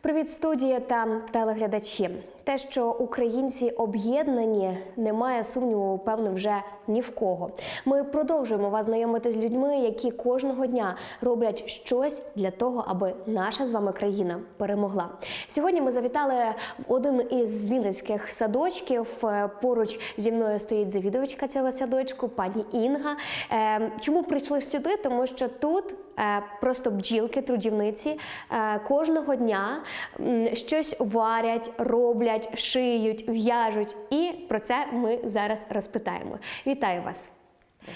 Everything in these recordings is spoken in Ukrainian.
Привіт, студія та телеглядачі. Те, що українці об'єднані, немає сумніву, певно, вже ні в кого. Ми продовжуємо вас знайомити з людьми, які кожного дня роблять щось для того, аби наша з вами країна перемогла. Сьогодні ми завітали в один із вінницьких садочків. Е, Поруч зі мною стоїть завідувачка цього садочку, пані Інга. Е, Чому прийшли сюди? Тому що тут е, просто бджілки, трудівниці кожного дня щось варять, роблять, шиють, в'яжуть. І про це ми зараз розпитаємо. Вітаю вас! Е,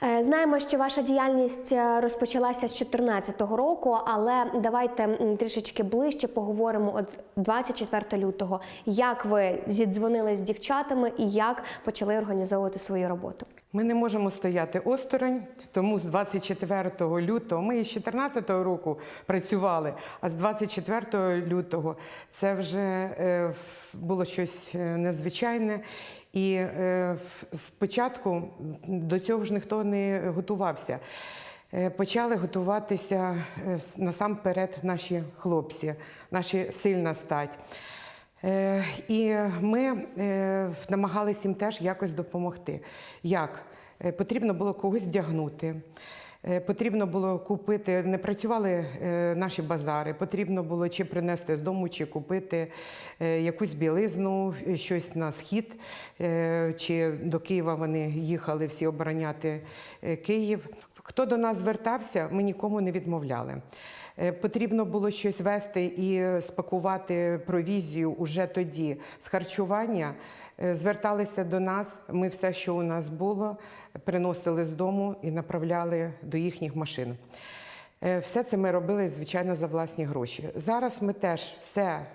Знаємо, що ваша діяльність е, розпочалася з 2014 року, але давайте трішечки ближче поговоримо от 24 лютого. Як ви зідзвонили з дівчатами і як почали організовувати свою роботу? Ми не можемо стояти осторонь, тому з 24 лютого ми із 2014 року працювали, а з 24 лютого це вже е, було щось е, незвичайне. І е, спочатку до цього ж ніхто не готувався. Е, Почали готуватися е, насамперед наші хлопці, наші сильна стать. Е, І ми намагалися їм теж якось допомогти. Як? Потрібно було когось вдягнути. Е, Потрібно було купити, не працювали е, наші базари, потрібно було чи принести з дому, чи купити е, якусь білизну, щось на схід, чи до Києва вони їхали всі обороняти Київ. Хто до нас звертався, ми нікому не відмовляли. Е, Потрібно було щось вести і спакувати провізію уже тоді з харчування. Е, Зверталися до нас. Ми все, що у нас було, приносили з дому і направляли до їхніх машин. Е, Все це ми робили, звичайно, за власні гроші. Зараз ми теж все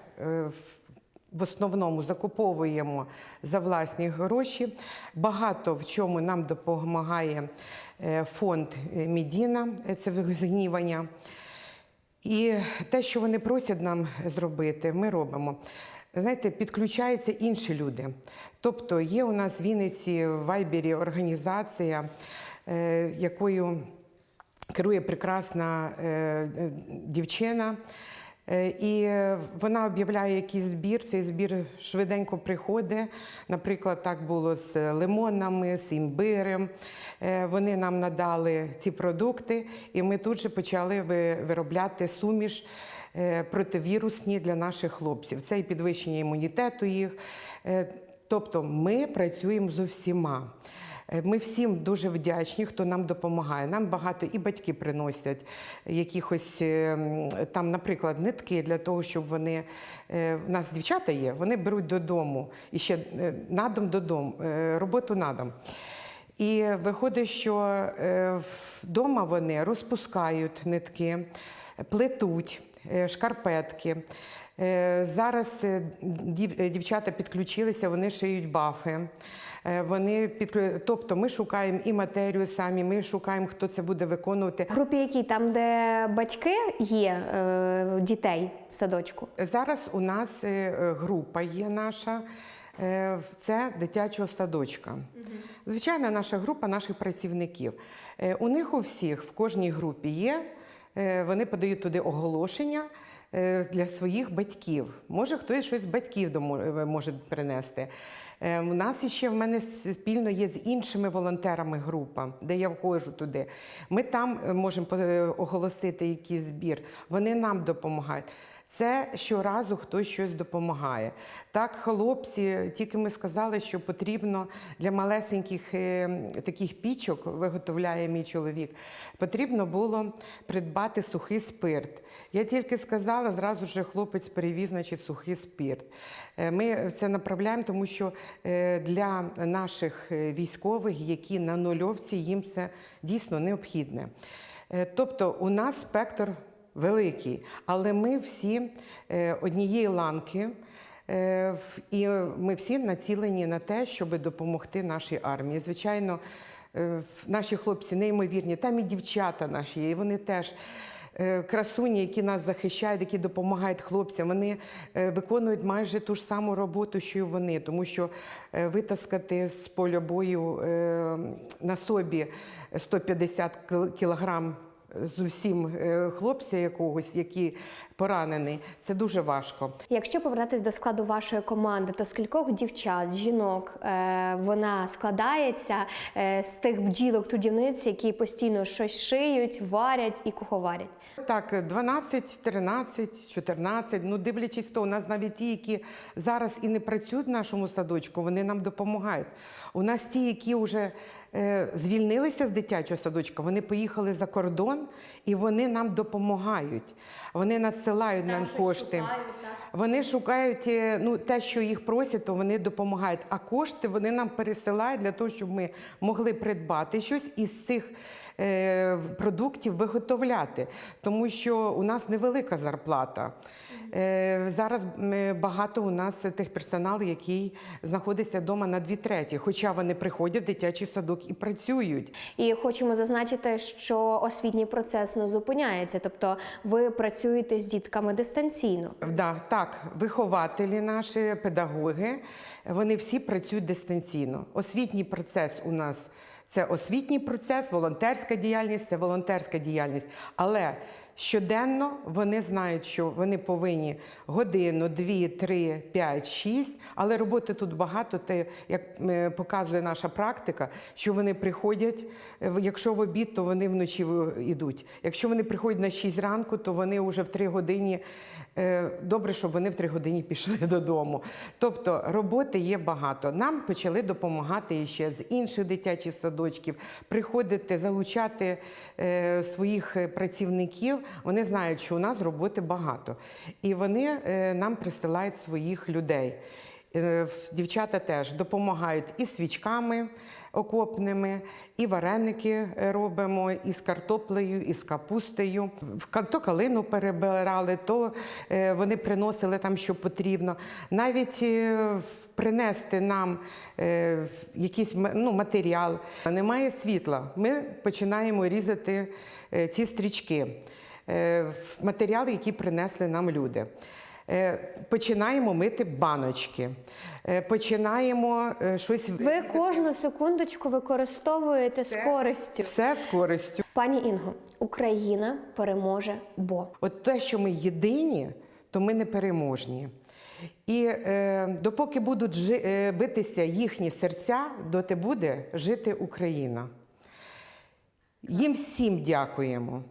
в- основному закуповуємо за власні гроші. Багато в чому нам допомагає е, фонд е, Мідіна, е, це згнівання. І те, що вони просять нам зробити, ми робимо. Знаєте, підключаються інші люди. Тобто є у нас в Вінниці в Вайбері організація, якою керує прекрасна дівчина. Е, І вона об'являє якийсь збір. Цей збір швиденько приходить. Наприклад, так було з лимонами, з імбирем. Е, Вони нам надали ці продукти, і ми тут же почали виробляти суміш е, противірусні для наших хлопців. Це і підвищення імунітету їх. Е, Тобто ми працюємо з усіма. Е, Ми всім дуже вдячні, хто нам допомагає. Нам багато і батьки приносять якихось е, там, наприклад, нитки для того, щоб вони е, в нас дівчата є, вони беруть додому і ще на дом додому, роботу на дом. І виходить, що вдома вони розпускають нитки, плетуть шкарпетки. Зараз дів- дівчата підключилися, вони шиють бафи. Е, Вони підклю- Тобто ми шукаємо і матерію самі, ми шукаємо, хто це буде виконувати. В групі якій там, де батьки є е, дітей в садочку. Зараз у нас е, група є наша. Це дитячого садочка. Звичайна наша група наших працівників. У них у всіх в кожній групі є. Вони подають туди оголошення для своїх батьків. Може, хтось щось з батьків е, може принести. Е, У нас ще в мене спільно є з іншими волонтерами група, де я входжу туди. Ми там е, можемо е, оголосити якийсь збір. Вони нам допомагають. Це щоразу хтось щось допомагає. Так, хлопці, тільки ми сказали, що потрібно для малесеньких е, таких пічок, виготовляє мій чоловік, потрібно було придбати сухий спирт. Я тільки сказала, зразу ж хлопець перевіз, значить, сухий спирт. Е, Ми це направляємо, тому що е, для наших військових, які на нульовці, їм це дійсно необхідне. Тобто у нас спектр великий, але ми всі е, однієї ланки. е, І ми всі націлені на те, щоб допомогти нашій армії. Звичайно, е, наші хлопці неймовірні, там і дівчата наші, і вони теж. Красуні, які нас захищають, які допомагають хлопцям, вони виконують майже ту ж саму роботу, що й вони, тому що витаскати з поля бою на собі 150 кіл- кілограм з усім е, хлопця якогось, який поранений, це дуже важко. Якщо повертатись до складу вашої команди, то з кількох дівчат, жінок е, вона складається е, з тих бджілок трудівниць, які постійно щось шиють, варять і куховарять? Так, 12, 13, 14, ну дивлячись то, у нас навіть ті, які зараз і не працюють в нашому садочку, вони нам допомагають. У нас ті, які вже звільнилися з дитячого садочка, вони поїхали за кордон і вони нам допомагають. Вони надсилають нам кошти. Вони шукають е, ну, те, що їх просять, то вони допомагають. А кошти вони нам пересилають для того, щоб ми могли придбати щось із цих е, продуктів виготовляти. Тому що у нас невелика зарплата. Е, зараз багато у нас тих персоналу, який знаходиться вдома на дві треті, хоча вони приходять в дитячий садок і працюють. І хочемо зазначити, що освітній процес не зупиняється, тобто ви працюєте з дітками дистанційно. Да, так, вихователі наші, педагоги, вони всі працюють дистанційно. Освітній процес у нас це освітній процес, волонтерська діяльність це волонтерська діяльність. Але щоденно вони знають, що вони повинні годину, дві, три, п'ять, шість. Але роботи тут багато. Те, як е, показує наша практика, що вони приходять. е, Якщо в обід, то вони вночі йдуть. Якщо вони приходять на 6 ранку, то вони вже в 3 годині. е, Добре, щоб вони в 3 годині пішли додому. Тобто роботи є багато. Нам почали допомагати ще з інших дитячих садочків, приходити, залучати е, своїх е, працівників. Вони знають, що у нас роботи багато. І вони е, нам присилають своїх людей. Е, Дівчата теж допомагають і свічками окопними, і вареники е, робимо, і з картоплею, і з капустею. То калину перебирали, то вони приносили там, що потрібно. Навіть принести нам якийсь ну, матеріал. Немає світла. Ми починаємо різати ці стрічки, матеріали, які принесли нам люди. Е, Починаємо мити баночки, е, починаємо е, щось Ви кожну секундочку використовуєте з користю. все з користю. Пані Інго, Україна переможе, бо От те, що ми єдині, то ми не переможні. І е, допоки будуть жи, е, битися їхні серця, доти буде жити Україна. Їм всім дякуємо.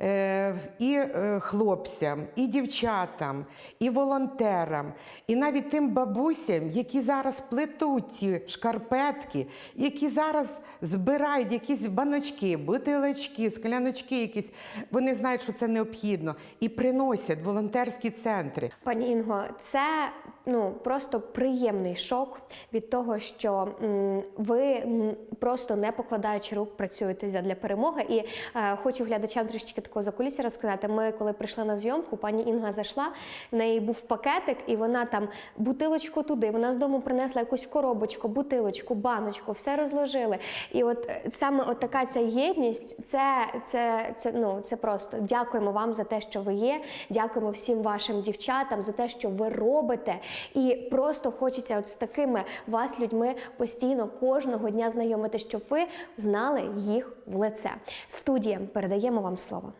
Е, і е, хлопцям, і дівчатам, і волонтерам, і навіть тим бабусям, які зараз плетуть ці шкарпетки, які зараз збирають якісь баночки, бутилочки, скляночки якісь. Вони знають, що це необхідно, і приносять волонтерські центри. Пані Інго, це ну просто приємний шок від того, що ви просто не покладаючи рук працюєте для перемоги. І е, хочу глядачам трішечки такого закулісся розказати. Ми, коли прийшли на зйомку, пані Інга зайшла, в неї був пакетик, і вона там бутилочку туди. Вона з дому принесла якусь коробочку, бутилочку, баночку, все розложили. І от е, саме от така ця єдність, це, це, це, ну, це просто дякуємо вам за те, що ви є. Дякуємо всім вашим дівчатам за те, що ви робите. І просто хочеться от з такими вас людьми постійно кожного дня знайомити, щоб ви знали їх в лице. Студія передаємо вам слово.